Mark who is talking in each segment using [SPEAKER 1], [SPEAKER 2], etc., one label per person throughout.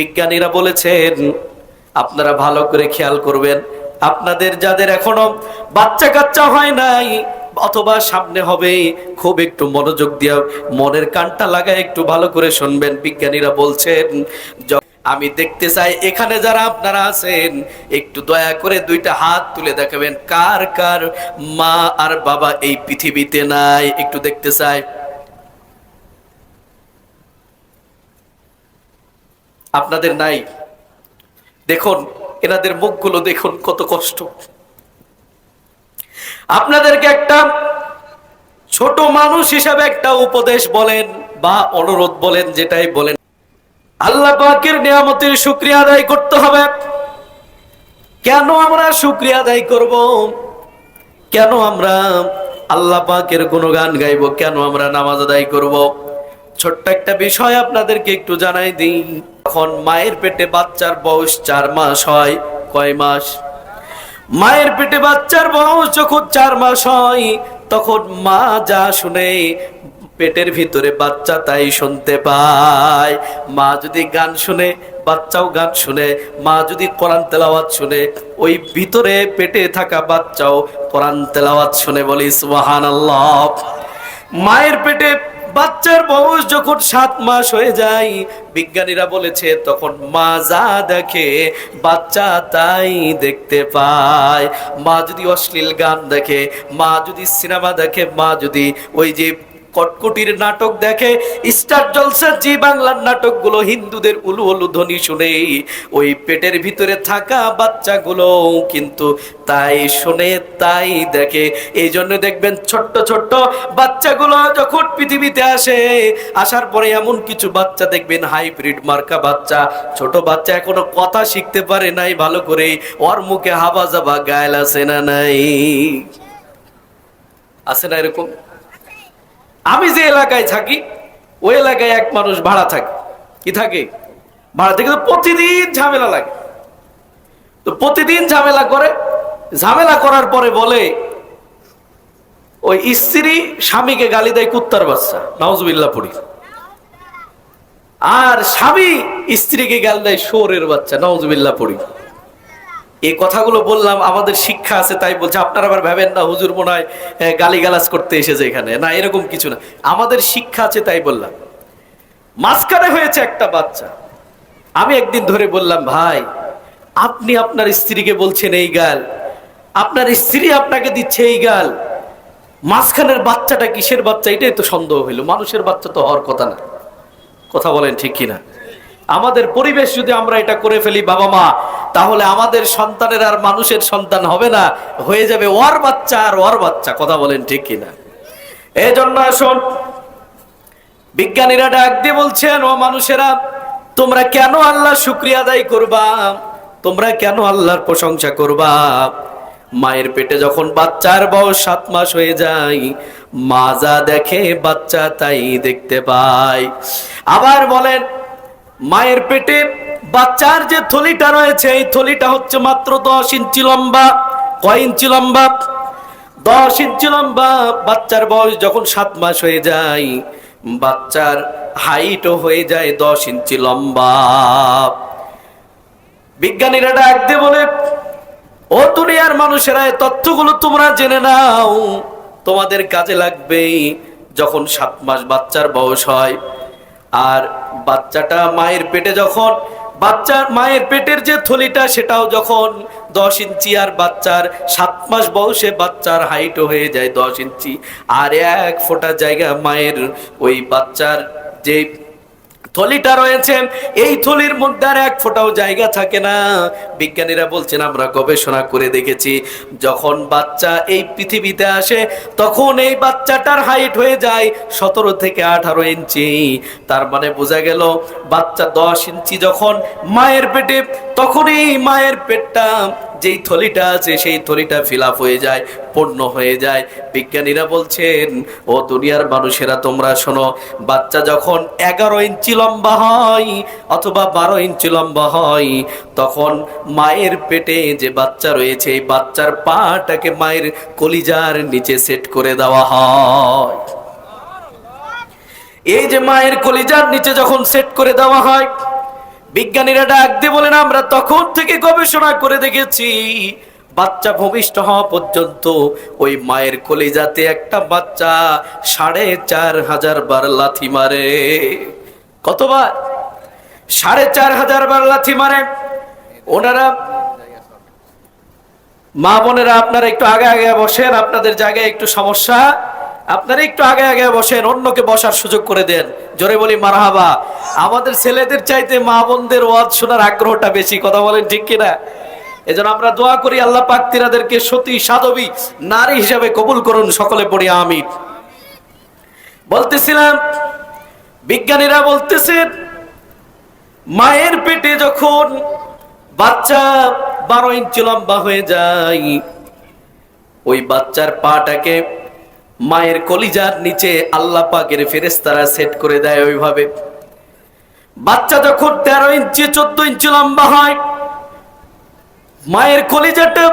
[SPEAKER 1] বিজ্ঞানীরা বলেছেন, আপনারা ভালো করে খেয়াল করবেন, আপনাদের যাদের এখনও বাচ্চা কাচ্চা হয় নাই, অথবা সামনে হবে, খুব একটু মনোযোগ দিয়ে মনের কানটা লাগায় একটু ভালো করে শুনবেন, বিজ্ঞানীরা বলছেন আমি দেখতে চাই, এখানে যারা আপনারা আছেন, একটু দয়া করে দুইটা হাত তুলে দেখাবেন, কার কার মা আর বাবা এই পৃথিবীতে নাই, একটু দেখতে চাই। আপনাদের নাই। দেখুন, এনাদের মুখগুলো দেখুন কত কষ্ট। আপনাদেরকে একটা ছোট মানুষ হিসাবে একটা উপদেশ বলেন বা অনুরোধ বলেন, যেটাই বলেন। আল্লাহ পাকের নিয়ামতের শুক্রিয়া আদায় করতে হবে। কেন আমরা শুক্রিয়া আদায় করব? কেন আমরা আল্লাহ পাকের গুণগান গাইব? কেন আমরা নামাজ আদায় করব? ছোট্ট একটা বিষয় আপনাদেরকে একটু জানাই দিই। এখন মায়ের পেটে বাচ্চার বয়স চার মাস হয়, কয় মাস? মায়ের পেটে বাচ্চার বয়স যখন চার মাস হয়, তখন মা যা শুনে পেটের ভিতরে বাচ্চা তাই শুনতে পায়। মা যদি গান শুনে, বাচ্চাও গান শুনে, মা যদি কোরআন তেলাওয়াত শুনে, ওই ভিতরে পেটে থাকা বাচ্চাও কোরআন তেলাওয়াত শুনে বলি, সুবহানাল্লাহ। মায়ের পেটে বাচ্চার বয়স যখন সাত মাস হয়ে যায়, বিজ্ঞানীরা বলেছে তখন মা যা দেখে বাচ্চা তাই দেখতে পায়। মা যদি অশ্লীল গান দেখে, মা যদি সিনেমা দেখে, মা যদি ওই যে কটকটির নাটক দেখে স্টার জলসা জি বাংলার নাটকগুলো হিন্দুদের উলু উলু ধ্বনি শুনে, ওই পেটের ভিতরে থাকা বাচ্চাগুলো কিন্তু তাই শুনে, তাই দেখে। এই জন্য দেখবেন ছোট্ট ছোট্ট বাচ্চাগুলো যখন পৃথিবীতে আসে, আসার পরে এমন কিছু বাচ্চা দেখবেন, হাইব্রিড মার্কা বাচ্চা। ছোট বাচ্চা এখনও কথা শিখতে পারে নাই ভালো করে, ওর মুখে হাবা জাবা গায়েল আছে না নাই? আছে না এরকম? আমি যে এলাকায় থাকি, ওই এলাকায় এক মানুষ ভাড়া থাকে। কি থাকে? ভাড়া থেকে প্রতিদিন ঝামেলা লাগে। তো প্রতিদিন ঝামেলা করে। ঝামেলা করার পরে বলে, ওই স্ত্রী স্বামীকে গালি দেয় কুত্তার বাচ্চা নাউজবিল্লা পড়ি। আর স্বামী স্ত্রীকে গালি দেয় শোরের বাচ্চা নাউজবিল্লা পড়ি। এই কথাগুলো বললাম, আমাদের শিক্ষা আছে, তাই বলছে, আপনারা আবার ভাবেন না, হুজুর মনে হয় গালি গালাজ করতে এসেছে এখানে। না, এরকম কিছু না। আমাদের শিক্ষা আছে, তাই বললাম। মাঝখানে হয়েছে একটা বাচ্চা। আমি একদিন ধরে বললাম, ভাই, আপনি আপনার স্ত্রীকে বলছেন এই গাল। আপনার স্ত্রী আপনাকে দিচ্ছে এই গাল। মাঝখানের বাচ্চাটা কিসের বাচ্চা? এটাই তো সন্দেহ হইল। মানুষের বাচ্চা তো হওয়ার কথা না। কথা বলেন ঠিক কিনা? আমাদের পরিবেশ যদি আমরা এটা করে ফেলি বাবা মা, তাহলে আমাদের সন্তানের আর মানুষের সন্তান হবে না, হয়ে যাবে ওর বাচ্চা আর ওর বাচ্চা, কথা বলেন ঠিক কিনা? এই জন্য আসুন, বিজ্ঞানীরা ডাক দিয়ে বলছেন, ও মানুষেরা, তোমরা কেন আল্লাহ শুক্রিয়া আদায় করবা? তোমরা কেন আল্লাহর প্রশংসা করবা? মায়ের পেটে যখন বাচ্চার বয়স সাত মাস হয়ে যায়, মা যা দেখে বাচ্চা তাই দেখতে পায়। আবার বলেন মায়ের পেটে বাচ্চার যে থলিটা রয়েছে, এই থলিটা হচ্ছে মাত্র দশ ইঞ্চি লম্বা। কয় ইঞ্চি লম্বা? দশ ইঞ্চি লম্বা। বাচ্চার বয়স যখন সাত মাস হয়ে যায়, বাচ্চার হাইটও হয়ে যায় দশ ইঞ্চি লম্বা। বিজ্ঞানীরা ডাক দিয়ে বলে, ও দুনিয়ার মানুষেরা এই তথ্যগুলো তোমরা জেনে নাও। তোমাদের কাজে লাগবে যখন সাত মাস বাচ্চার বয়স হয়। আর বাচ্চাটা মায়ের পেটে যখন বাচ্চার মায়ের পেটের যে থলিটা, সেটাও যখন দশ ইঞ্চি আর বাচ্চার সাত মাস বয়সে বাচ্চার হাইটও হয়ে যায় দশ ইঞ্চি, আর এক ফোটা জায়গা মায়ের ওই বাচ্চার যে থলিটা রয়েছে, এই থলির মধ্যে আর এক ফোঁটাও জায়গা থাকে না। বিজ্ঞানীরা বলছেন, আমরা গবেষণা করে দেখেছি, যখন বাচ্চা এই পৃথিবীতে আসে, তখন এই বাচ্চাটার হাইট হয়ে যায় সতেরো থেকে আঠারো ইঞ্চি। তার মানে বোঝা গেল, বাচ্চা দশ ইঞ্চি যখন মায়ের পেটে, তখনই মায়ের পেটটা যেই থলিটা আছে, সেই থলিটা ফিল হয়ে যায় পূর্ণ হয়ে যায়। বিজ্ঞানীরা বলছেন, ও দুনিয়ার মানুষেরা, তোমরা শোনো, বাচ্চা যখন এগারো ইঞ্চি লম্বা হয় অথবা বারো ইঞ্চি লম্বা হয়, তখন মায়ের পেটে যে বাচ্চা রয়েছে, এই বাচ্চার পাটাকে মায়ের কলিজার নিচে সেট করে দেওয়া হয়। এই যে মায়ের কলিজার নিচে যখন সেট করে দেওয়া হয় বিজ্ঞানীরা ডাক দিয়ে বলেন, আমরা তখন থেকে গবেষণা করে দেখেছি, বাচ্চা ভূমিষ্ঠ হওয়া পর্যন্ত ওই মায়ের কলিজাতে একটা বাচ্চা সাড়ে চার হাজার বার লাথি মারে। কতবার? সাড়ে চার হাজার বার লাথি মারে। ওনারা, মা বোনেরা, আপনারা একটু আগে আগে বসেন, আপনাদের জায়গায় একটু সমস্যা। আপনারা একটু আগে আগে বসেন, অন্যকে বসার সুযোগ করে দেন। জোরে বলি, মারহাবা। আমাদের ছেলেদের চাইতে মা বোনদের ওয়াজ শোনার আগ্রহটা বেশি, কথা বলেন ঠিক কিনা? এজন্য আমরা দোয়া করি, আল্লাহ পাক তিনাদেরকে সতী, সাধবী, নারী হিসাবে কবুল করুন, সকলে পড়ি আমি বলতেছিলাম, বিজ্ঞানীরা বলতেছেন, মায়ের পেটে যখন বাচ্চা বারো ইঞ্চি লম্বা হয়ে যায়, ওই বাচ্চার পাটাকে মায়ের কলিজার নিচে আল্লাহ পাকের ফেরেস্তারা সেট করে দেয় ওইভাবে। বাচ্চা যখন তেরো ইঞ্চি, চোদ্দ ইঞ্চি লম্বা হয়, মায়ের কলিজাটা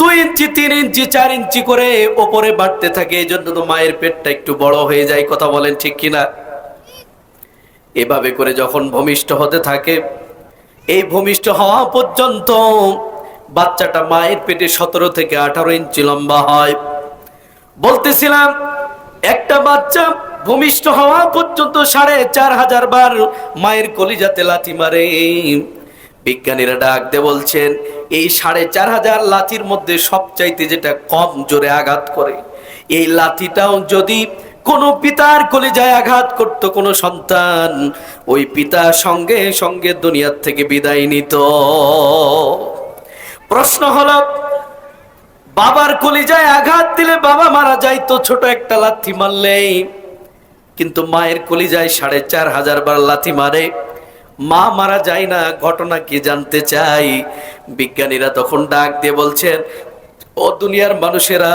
[SPEAKER 1] দুই ইঞ্চি, তিন ইঞ্চি, চার ইঞ্চি করে ওপরে বাড়তে থাকে এই জন্য তো মায়ের পেটটা একটু বড় হয়ে যায়, কথা বলেন ঠিক কিনা? এভাবে করে যখন ভূমিষ্ঠ হতে থাকে, এই ভূমিষ্ঠ হওয়া পর্যন্ত বাচ্চাটা মায়ের পেটে সতেরো থেকে আঠারো ইঞ্চি লম্বা হয়। বলতেছিলাম, একটা বাচ্চা ভূমিষ্ঠ হওয়া পর্যন্ত সাড়ে চার হাজার বার মায়ের কলিজাতে লাথি মারে। বিজ্ঞানীরা ডাক দিয়ে বলছেন, এই সাড়ে চার হাজার লাথির মধ্যে সবচাইতে যেটা কম জোরে আঘাত করে, এই লাথিটাও যদি কোনো পিতার কলিজায় আঘাত করত কোনো সন্তান, ওই পিতা সঙ্গে সঙ্গে দুনিয়ার থেকে বিদায় নিত। প্রশ্ন হলো বাবার কলিজায় আঘাত দিলে বাবা মারা যাইতো ছোট একটা লাথি মারলেই। কিন্তু মায়ের কলিজায় সাড়ে চার হাজার বার লাথি মারে। মা মারা যায় না, ঘটনা কি জানতে চাই? বিজ্ঞানীরা তখন ডাক দিয়ে বলছেন, ও দুনিয়ার মানুষেরা,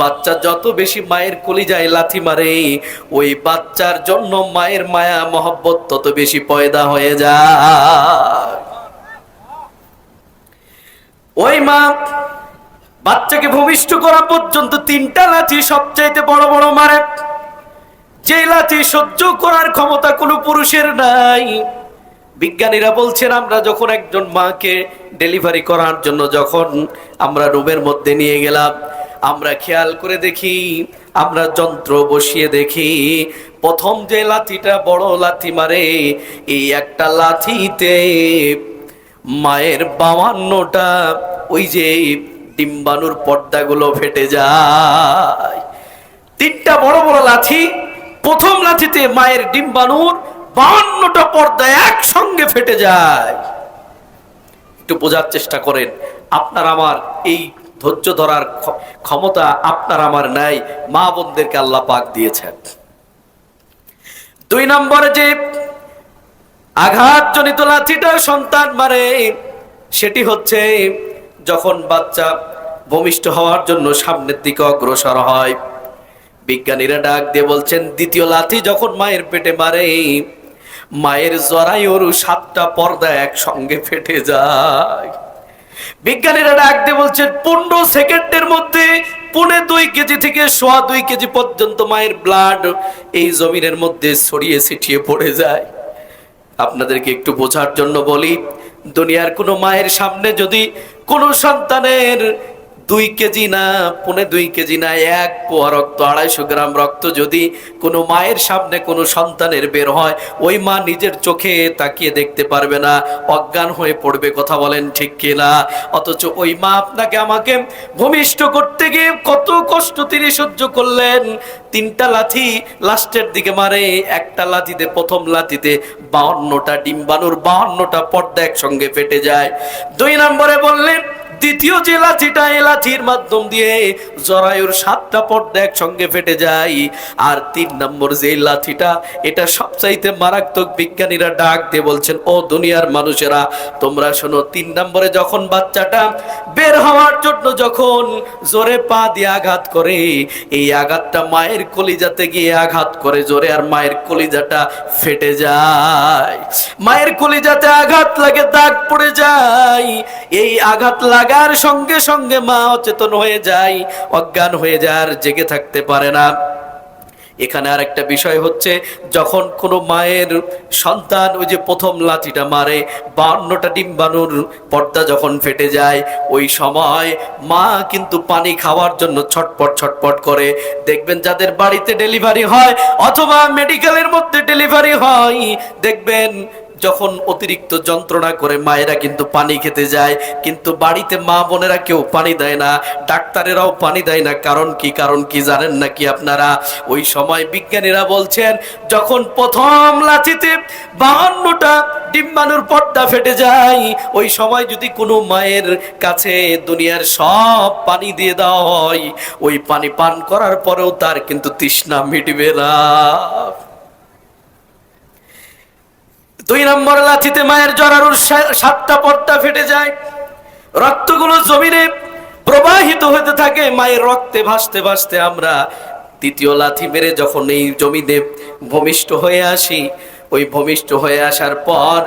[SPEAKER 1] বাচ্চা যত বেশি মায়ের কলিজায় লাথি মারে, ওই বাচ্চার জন্য মায়ের মায়া, মহব্বত তত বেশি পয়দা হয়ে যায়। ওই মা বাচ্চাকে ভূমিষ্ঠ করা পর্যন্ত তিনটা লাথি সবচাইতে বড় বড় মারে। যে লাথি সহ্য করার ক্ষমতা কোনো পুরুষের নাই। বিজ্ঞানীরা বলছেন, আমরা যখন একজন মাকে ডেলিভারি করার জন্য যখন আমরা রুমের মধ্যে নিয়ে গেলাম, আমরা খেয়াল করে দেখি, আমরা যন্ত্র বসিয়ে দেখি, প্রথম যে লাথিটা বড় লাথি মারে, এই একটা লাথিতে মায়ের বাবান্নটা ওই যে ডিম্বাণুর পর্দাগুলো ফেটে যায়। তিনটা বড় বড় লাথি প্রথম লাথিতে মায়ের ডিম্বাণুর বাহান্নটা পর্দা একসঙ্গে ফেটে যায়। একটু বোঝার চেষ্টা করেন, আপনার আমার এই ধৈর্য ধরার ক্ষমতা আপনার আমার নাই, মা বোনদেরকে আল্লাহ পাক দিয়েছেন। দুই নম্বরে যে আঘাতজনিত লাথিটা সন্তান মারে, সেটি হচ্ছে যখন বাচ্চা ভূমিষ্ঠ হওয়ার জন্য সামনের দিকে অগ্রসর হয়, বিজ্ঞানীরা ডাক দিয়ে বলছেন, দ্বিতীয় লাথি যখন মায়ের পেটে মারে, মায়ের জরায়ুর সাতটা পর্দা একসঙ্গে ফেটে যায়। বিজ্ঞানীরা ডাক দিয়ে বলছেন, পনেরো সেকেন্ডের মধ্যে পৌনে দুই কেজি থেকে সোয়া দুই কেজি পর্যন্ত মায়ের ব্লাড এই জমিনের মধ্যে ছড়িয়ে ছিটিয়ে পড়ে যায়। আপনাদেরকে একটু বোঝার জন্য বলি, দুনিয়ার কোনো মায়ের সামনে যদি কোনো সন্তানের দুই কেজি না, পৌনে দুই কেজি না, এক পোয়া রক্ত, আড়াইশো গ্রাম রক্ত যদি কোনো মায়ের সামনে কোনো সন্তানের বের হয়, ওই মা নিজের চোখে তাকিয়ে দেখতে পারবে না, অজ্ঞান হয়ে পড়বে, কথা বলেন ঠিক কিনা? অথচ ওই মা আপনাকে আমাকে ভূমিষ্ঠ করতে গিয়ে কত কষ্ট তিনি সহ্য করলেন। তিনটা লাথি লাস্টের দিকে মারে, একটা লাথিতে, প্রথম লাথিতে বাউন্নটা ডিম্বাণুর বাউন্নটা পর্দা একসঙ্গে ফেটে যায়। দুই নম্বরে বললেন দ্বিতীয় যে লাঠিটা এই লাঠির মাধ্যম দিয়ে জরায়ুর সাতটা পর্দা একসঙ্গে ফেটে যায়। আর তিন নম্বর যে লাঠিটা, এটা সবচাইতে মারাত্মক বিজ্ঞানীরা ডাক দিয়ে বলছেন, ও দুনিয়ার মানুষেরা, তোমরা শোনো, তিন নম্বরে যখন বাচ্চাটা বের হওয়ার জন্য যখন জোরে পা দিয়ে আঘাত করে, এই আঘাতটা মায়ের কলিজাতে গিয়ে আঘাত করে, জোরে আর মায়ের কলিজাটা ফেটে যায়। মায়ের কলিজাতে আঘাত লাগে, দাগ পড়ে যায়। এই আঘাত লাগার সঙ্গে সঙ্গে মা অচেতন হয়ে যায়, অজ্ঞান হয়ে যায়, আর জেগে থাকতে পারে না। এখানে আর একটা বিষয় হচ্ছে, যখন কোনো মায়ের সন্তান ওই যে প্রথম লাঠিটা মারে, বান্নটা ডিম্বাণুর পর্দা যখন ফেটে যায়, ওই সময় মা কিন্তু পানি খাওয়ার জন্য ছটপট ছটপট করে। দেখবেন যাদের বাড়িতে ডেলিভারি হয়, অথবা মেডিকেলের মধ্যে ডেলিভারি হয়, দেখবেন যখন অতিরিক্ত যন্ত্রণা করে মায়েরা কিন্তু পানি খেতে যায়, কিন্তু বাড়িতে মা বোনেরা কেউ পানি দেয় না, ডাক্তারেরাও পানি দেয় না। কারণ কি কারণ কি জানেন নাকি আপনারা? ওই সময় বিজ্ঞানীরা বলছেন, যখন প্রথম লাঠিতে বাহান্নটা ডিম্বাণুর পর্দা ফেটে যায়, ওই সময় যদি কোনো মায়ের কাছে দুনিয়ার সব পানি দিয়ে দেওয়া হয়, ওই পানি পান করার পরেও তার কিন্তু তৃষ্ণা মিটবে না। দুই নম্বর লাঠিতে মায়ের জরারুর সাতটা পর্দা ফেটে যায়। রক্তগুলো জমিনে প্রবাহিত হতে থাকে, মায়ের রক্তে ভাসতে ভাসতে আমরা দ্বিতীয় লাথি মেরে যখন এই জমিতে ভূমিষ্ঠ হয়ে আসি, ওই ভূমিষ্ঠ হয়ে আসার পর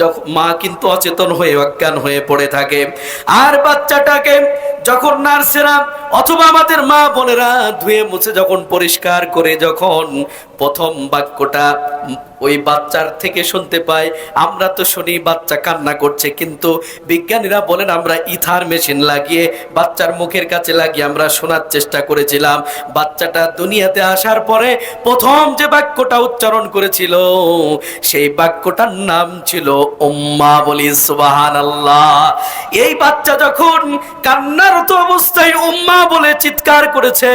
[SPEAKER 1] যখন মা কিন্তু অচেতন হয়ে অজ্ঞান হয়ে পড়ে থাকে। আর বাচ্চাটাকে যখন নার্সেরা অথবা আমাদের মা বোনেরা ধুয়ে মুছে যখন পরিষ্কার করে যখন প্রথম বাক্যটা ওই বাচ্চার থেকে শুনতে পাই আমরা তো শুনি বাচ্চা কান্না করছে, কিন্তু বিজ্ঞানীরা বলেন আমরা ইথার মেশিন লাগিয়ে, বাচ্চার মুখের কাছে লাগিয়ে আমরা শোনার চেষ্টা করেছিলাম। বাচ্চাটা দুনিয়াতে আসার পরে প্রথম যে বাক্যটা উচ্চারণ করেছিল, সেই বাক্যটার নাম ছিল উম্মা বলি সুবাহান আল্লাহ এই বাচ্চা যখন কান্নারত অবস্থায় উম্মা বলে চিৎকার করেছে।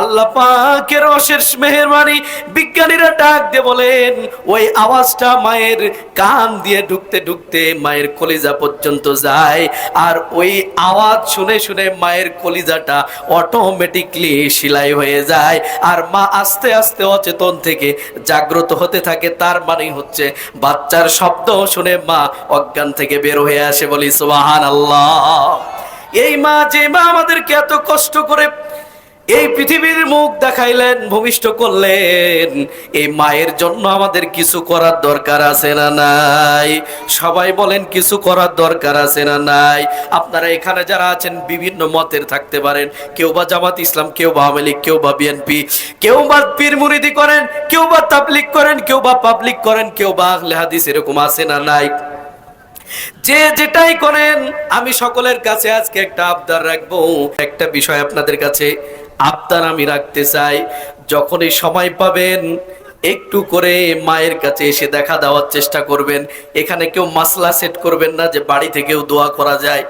[SPEAKER 1] আল্লাহ পাকের অশেষ মেহেরবানি বিজ্ঞানীরা ডাক দিয়ে বলেন, ওই আওয়াজটা মায়ের কান দিয়ে ঢুকতে ঢুকতে মায়ের কলিজা পর্যন্ত যায়, আর ওই আওয়াজ শুনে শুনে মায়ের কলিজাটা অটোমেটিকলি সেলাই হয়ে যায়, আর মা আস্তে আস্তে অচেতন থেকে জাগ্রত হতে থাকে। তার মানেই হচ্ছে, বাচ্চার শব্দ শুনে মা অজ্ঞান থেকে বের হয়ে আসে বলি সুবাহান আল্লাহ এই মা যে মা আমাদেরকে এত কষ্ট করে এই পৃথিবীর মুখ দেখাইলেন, ভূমিষ্ঠ করলেন। এই মায়ের জন্য আমাদের কিছু করার দরকার আছে না নাই? সবাই বলেন, কিছু করার দরকার আছে না নাই? আপনারা এখানে যারা আছেন, বিভিন্ন মতের থাকতে পারেন। কেউ বা জামাত ইসলাম, কেউ বা আওয়ামী লীগ, কেউ বা বিএনপি, কেউ বা পীর মুরিদি করেন, কেউ বা তাবলিক করেন, কেউ বা পাবলিক করেন, কেউ বা আহলে হাদিস এরকম আছে না নাই? যে যেটাই করেন, আমি সকলের কাছে আজকে একটা আবদার রাখব। একটা বিষয় আপনাদের কাছে আবদার আমি রাখতে চাই। যখনই সময় পাবেন একটু করে মায়ের কাছে এসে দেখা দেওয়ার চেষ্টা করবেন। এখানে কেউ মাসলা সেট করবেন না যে বাড়ি থেকেও দোয়া করা যায়,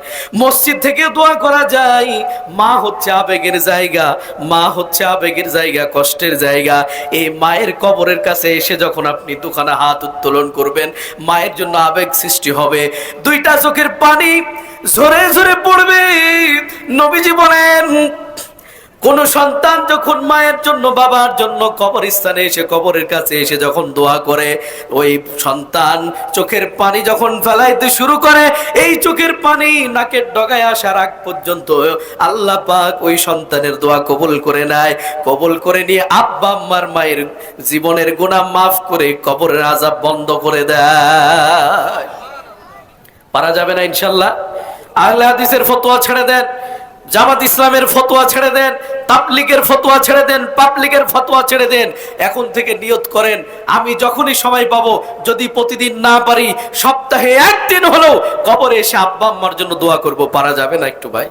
[SPEAKER 1] মসজিদ থেকেও দোয়া করা যায়। মা হচ্ছে আবেগের জায়গা, মা হচ্ছে আবেগের জায়গা, কষ্টের জায়গা। এই মায়ের কবরের কাছে এসে যখন আপনি দুখানা হাত উত্তোলন করবেন, মায়ের জন্য আবেগ সৃষ্টি হবে। দুইটা চোখের পানি ঝরে ঝরে পড়বে। নবীজি বলেন কোন সন্তান যখন মায়ের জন্য, বাবার জন্য কবরস্থানে এসে কবরের কাছে এসে যখন দোয়া করে, ওই সন্তান চোখের পানি যখন ফেলাইতে শুরু করে, এই চোখের পানি নাকের ডগায় আসার আগ পর্যন্ত আল্লাহ পাক ওই সন্তানের দোয়া কবুল করে নেয়। কবুল করে নিয়ে আব্বা আম্মার মায়ের জীবনের গুনাহ মাফ করে কবরের আজাব বন্ধ করে দেয়। পারা যাবে না ইনশাল্লাহ আহলে হাদিসের ফতোয়া ছেড়ে দেন। জামাত ইসলামের ফতোয়া ছেড়ে দেন, তাবলিগের ফতোয়া ছেড়ে দেন, পাবলিকের ফতোয়া ছেড়ে দেন। এখন থেকে নিয়ত করেন, আমি যখনই সময় পাবো, যদি প্রতিদিন না পারি, সপ্তাহে একদিন হলেও কবরে এসে আব্বা আম্মার জন্য দোয়া করব। পারা যাবে না একটু ভাই?